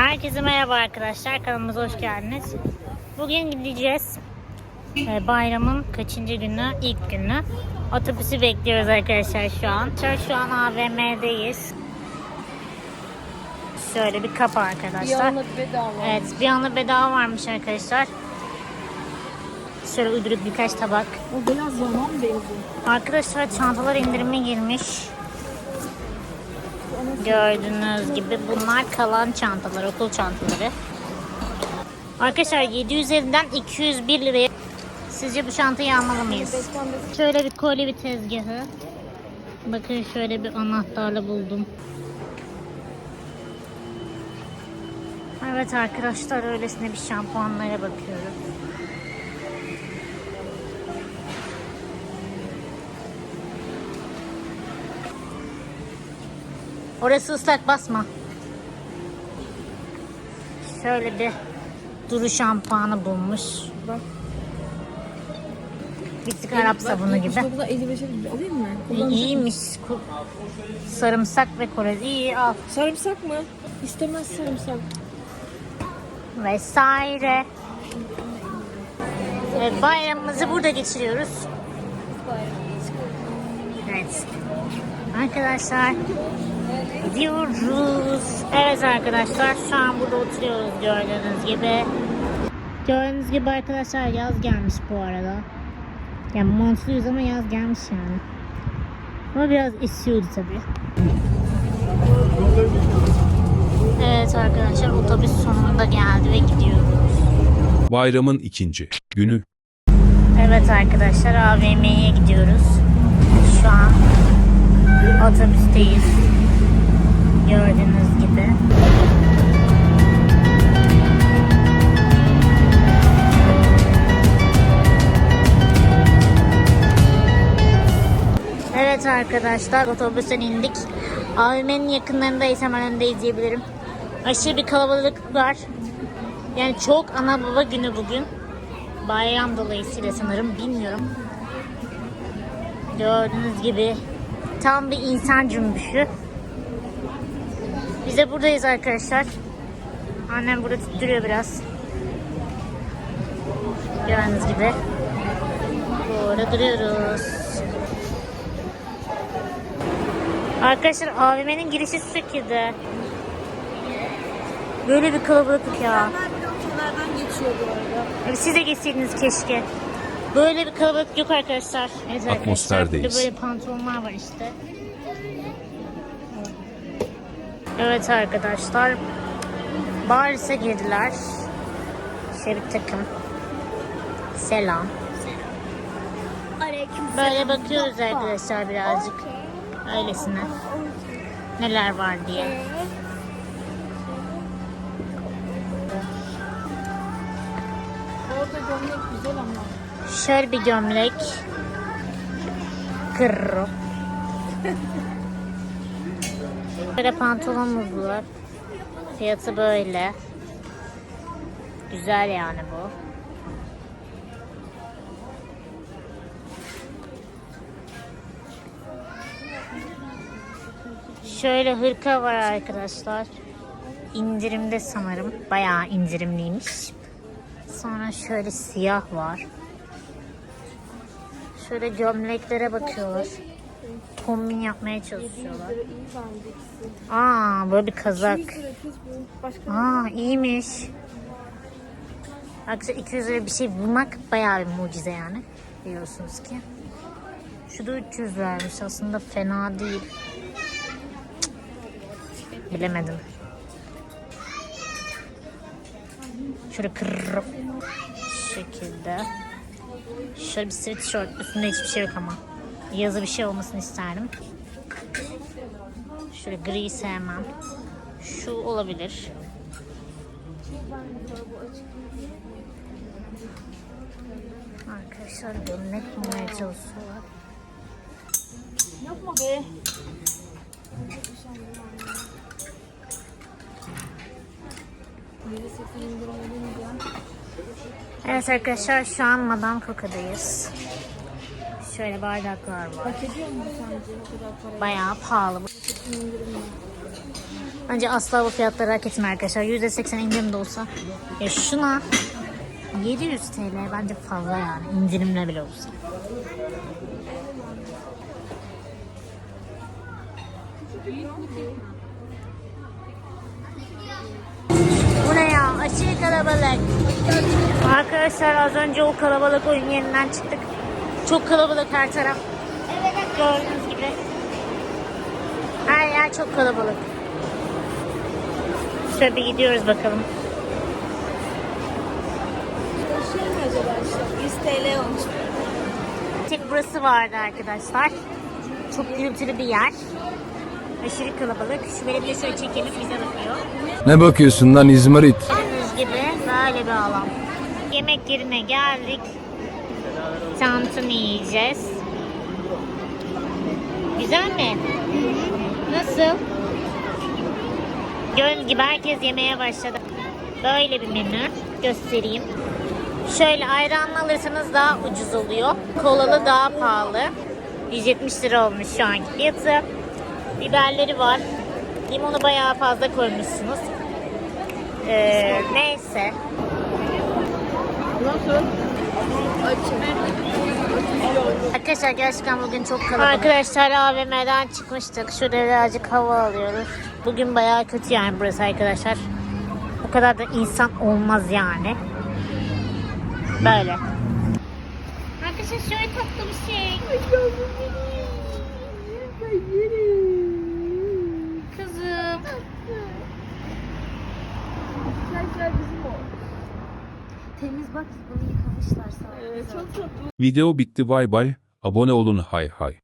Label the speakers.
Speaker 1: Herkese merhaba arkadaşlar. Kanalımıza hoş geldiniz. Bugün gideceğiz. Ee, Bayramın kaçıncı günü? İlk günü. Otobüsü bekliyoruz arkadaşlar şu an. Şu an AVM'deyiz. Şöyle bir kapı
Speaker 2: Bir
Speaker 1: arkadaşlar.
Speaker 2: anlık bedava.
Speaker 1: Evet bir anda bedava varmış arkadaşlar. Şöyle uyduruk birkaç tabak.
Speaker 2: O biraz zaman benziyor.
Speaker 1: Arkadaşlar çantalar indirime girmiş. Gördüğünüz gibi bunlar kalan çantalar, okul çantaları. Arkadaşlar 750'den 201 liraya sizce bu çantayı almalı mıyız? Şöyle bir kolye bir tezgahı. Bakın şöyle bir anahtarla buldum. Evet arkadaşlar öylesine bir şampuanlara bakıyoruz. Orası ıslak basma. Şöyle bir duru şampuanı bulmuş.
Speaker 2: Bak.
Speaker 1: Bitik Arap sabunu gibi.
Speaker 2: Burada 55 alayım mı?
Speaker 1: İyi- İyiymiş. Ku- Sarımsak ve korez. İyi al.
Speaker 2: Sarımsak mı? İstemez sarımsak.
Speaker 1: Vesaire. Evet, bayramımızı burada geçiriyoruz. Evet. Arkadaşlar gidiyoruz. Evet arkadaşlar şu an burada oturuyoruz gördüğünüz gibi. Gördüğünüz gibi arkadaşlar yaz gelmiş bu arada. Yani montluyuz ama yaz gelmiş yani. Ama biraz esiyordu tabii. Evet arkadaşlar otobüs sonunda geldi ve gidiyoruz.
Speaker 3: Bayramın ikinci günü.
Speaker 1: Evet arkadaşlar AVM'ye gidiyoruz. Şu an otobüsteyiz. Arkadaşlar otobüsten indik. AVM'nin yakınlarındayız hemen önünde diyebilirim. Aşırı bir kalabalık var. Yani çok ana baba günü bugün. Bayram dolayısıyla sanırım bilmiyorum. Gördüğünüz gibi tam bir insan cümbüşü. Biz de buradayız arkadaşlar. Annem burada tutturuyor biraz. Gördüğünüz gibi. Burada duruyoruz. Arkadaşlar AVM'nin girişi şu şekilde. Böyle bir kalabalıklık ya.
Speaker 2: Geçiyor bu arada.
Speaker 1: Abi siz de geçseydiniz keşke. Böyle bir kalabalık yok arkadaşlar. Evet.
Speaker 3: Atmosferdeyiz.
Speaker 1: Böyle pantolonlar var işte. Evet arkadaşlar. Paris'e girdiler. Şöyle bir takım. Selam.
Speaker 2: Aleyküm
Speaker 1: Böyle bakıyoruz arkadaşlar birazcık. Öylesine. Neler var diye.
Speaker 2: Orada gömlek güzel ama.
Speaker 1: Şöyle bir gömlek. Kırro. Böyle pantolonumuz var. Fiyatı böyle. Güzel yani bu. Şöyle hırka var arkadaşlar. İndirimde sanırım. Bayağı indirimliymiş. Sonra şöyle siyah var. Şöyle gömleklere bakıyorlar. Kombin yapmaya çalışıyorlar. Aa böyle bir kazak.
Speaker 2: 100 lira kız bu. Başka
Speaker 1: Aa iyiymiş. Arkadaşlar 200 lira bir şey bulmak bayağı bir mucize yani. Biliyorsunuz ki. Şu da 300 vermiş aslında fena değil. Bilemedim. Şöyle kırr. Şekilde. Şöyle bir sweatshirt. Üstünde hiçbir şey yok ama. Yazı bir şey olmasını isterdim. Şöyle gri sevmem. Şu olabilir. Arkadaşlar gömlek bulmaya çalışıyorlar.
Speaker 2: yapma be.
Speaker 1: Evet arkadaşlar şu an Madame Coca'dayız. Şöyle bardaklar var.
Speaker 2: Hak ediyor mu sence bu kadar para?
Speaker 1: Bayağı pahalı. Bence asla bu fiyatları hak etmiyor arkadaşlar. %80 indirim de olsa. Ya şuna 700 TL bence fazla yani. indirimle bile olsa. Aşırı kalabalık. Arkadaşlar az önce o kalabalık oyun yerinden çıktık. Çok kalabalık her taraf. Gördüğünüz gibi. Her yer çok kalabalık. Şöyle bir gidiyoruz bakalım.
Speaker 2: Şey mi acaba işte? 100 TL olmuş.
Speaker 1: Tek burası vardı arkadaşlar. Çok gürültülü bir yer. Aşırı kalabalık. Şöyle bir de şöyle çekelim bize bakıyor.
Speaker 4: Ne bakıyorsun lan İzmarit?
Speaker 1: Gibi böyle bir alan. Yemek yerine geldik. Tantuni yiyeceğiz. Güzel mi? Nasıl? Gördüğünüz gibi herkes yemeye başladı. Böyle bir menü göstereyim. Şöyle ayranlı alırsanız daha ucuz oluyor. Kolalı daha pahalı. 170 lira olmuş şu anki fiyatı. Biberleri var. Limonu bayağı fazla koymuşsunuz. Ee, neyse.
Speaker 2: Nasıl?
Speaker 1: Arkadaşlar gerçekten bugün çok kalabalık. Arkadaşlar AVM'den çıkmıştık. Şurada birazcık hava alıyoruz. Bugün bayağı kötü yani burası arkadaşlar. Bu kadar da insan olmaz yani. Böyle. Arkadaşlar şöyle tatlı bir şey. Kızım.
Speaker 2: Güzel bizim o.
Speaker 1: Temiz bak bunu yıkamışlar sağ
Speaker 2: Evet, çok tatlı.
Speaker 3: Video bitti bay bay. Abone olun hay hay.